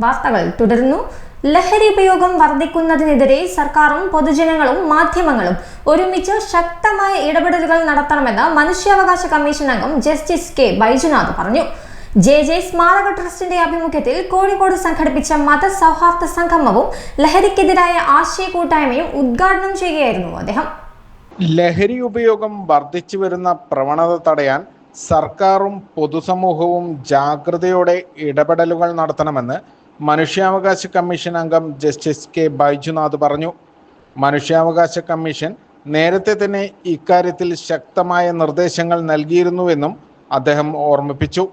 വാർത്തകൾ തുടരുന്നു. ലഹരി ഉപയോഗം വർദ്ധിക്കുന്നതിനെതിരെ സർക്കാരും പൊതുജനങ്ങളും മാധ്യമങ്ങളും ഒരുമിച്ച് ശക്തമായ ഇടപെടലുകൾ നടത്തണമെന്ന് മനുഷ്യാവകാശ കമ്മീഷൻ അംഗം ജസ്റ്റിസ് കെ. ബൈജുനാഥ് പറഞ്ഞു. ജെ. ജെ. സ്മാരക ട്രസ്റ്റിന്റെ ആഭിമുഖ്യത്തിൽ കോഴിക്കോട് സംഘടിപ്പിച്ച മതസൗഹാർദ്ദ സംഗമവും ലഹരിക്കെതിരായ ആശയ കൂട്ടായ്മയും ഉദ്ഘാടനം ചെയ്യുകയായിരുന്നു അദ്ദേഹം. ലഹരി ഉപയോഗം വർദ്ധിച്ചു വരുന്ന പ്രവണത തടയാൻ സർക്കാരും പൊതുസമൂഹവും ജാഗ്രതയോടെ ഇടപെടലുകൾ നടത്തണമെന്ന് മനുഷ്യാവകാശ കമ്മീഷൻ അംഗം ജസ്റ്റിസ് കെ ബൈജുനാഥ് പറഞ്ഞു മനുഷ്യാവകാശ കമ്മീഷൻ നേരത്തെ തന്നെ ഇക്കാര്യത്തിൽ ശക്തമായ നിർദ്ദേശങ്ങൾ നൽകിയിരുന്നുവെന്നും അദ്ദേഹം ഓർമ്മിപ്പിച്ചു.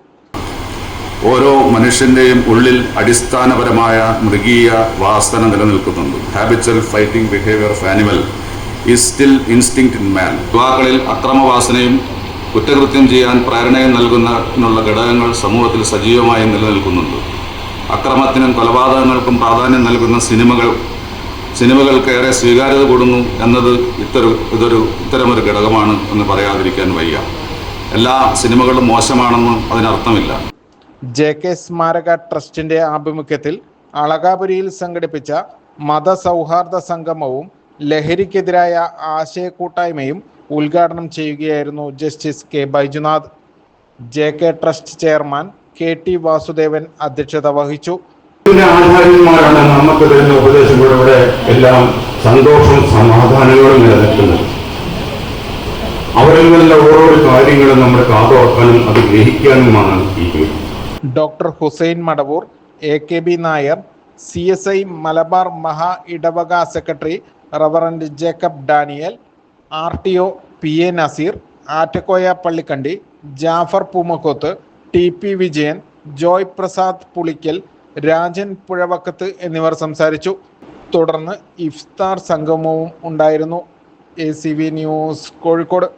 ഓരോ മനുഷ്യന്റെയും ഉള്ളിൽ അടിസ്ഥാനപരമായ മൃഗീയ വാസന നിലനിൽക്കുന്നുണ്ട്. Habitual fighting behaviour of animal is still instinct in man യുവാക്കളിൽ അക്രമവാസനയും കുറ്റകൃത്യം ചെയ്യാൻ പ്രേരണയും നൽകുന്നന്നുള്ള ഘടകങ്ങൾ സമൂഹത്തിൽ സജീവമായി നിലനിൽക്കുന്നുണ്ട്. അക്രമത്തിനും കൊലപാതകങ്ങൾക്കും പ്രാധാന്യം നൽകുന്ന സിനിമകൾ സിനിമകൾക്ക് ഏറെ സ്വീകാര്യത കൂടുന്നു എന്നത് ഇത്തരം ഇതൊരു ഇത്തരമൊരു ഘടകമാണ് എന്ന് പറയാതിരിക്കാൻ വയ്യ. എല്ലാ സിനിമകളും മോശമാണെന്നും അതിനർത്ഥമില്ല. ജെ കെ സ്മാരക ട്രസ്റ്റിന്റെ ആഭിമുഖ്യത്തിൽ അളകാപുരിയിൽ സംഘടിപ്പിച്ച മതസൗഹാർദ്ദ സംഗമവും ലഹരിക്കെതിരായ ആശയക്കൂട്ടായ്മയും ഉദ്ഘാടനം ചെയ്യുകയായിരുന്നു justice K Baijunath. J K trust chairman K T Vasudevan അധ്യക്ഷത വഹിച്ചു. ആചാര്യന്മാരാണ് നമുക്ക് തരുന്ന ഉപദേശങ്ങളിലൂടെ എല്ലാം സന്തോഷവും സമാധാനങ്ങളും നിലനിൽക്കുന്നത്. അവരിൽ നിന്നുള്ള ഓരോ കാര്യങ്ങളും നമ്മൾ കാതോർക്കാനും അത് ഗ്രഹിക്കാനുമാണ് ഈ doctor Hussain Madavoor A K B Nair C S I Malabar മഹാ ഇടവക secretary reverend Jacob Daniel R T O P A Naseer Attakoya Pallikandi Jafar Poomakoth T P Vijayan Joy Prasad Pulikkal Rajan Puzhavakkath എന്നിവർ സംസാരിച്ചു. തുടർന്ന് ഇഫ്താർ സംഗമവും ഉണ്ടായിരുന്നു. A news Kozhikode.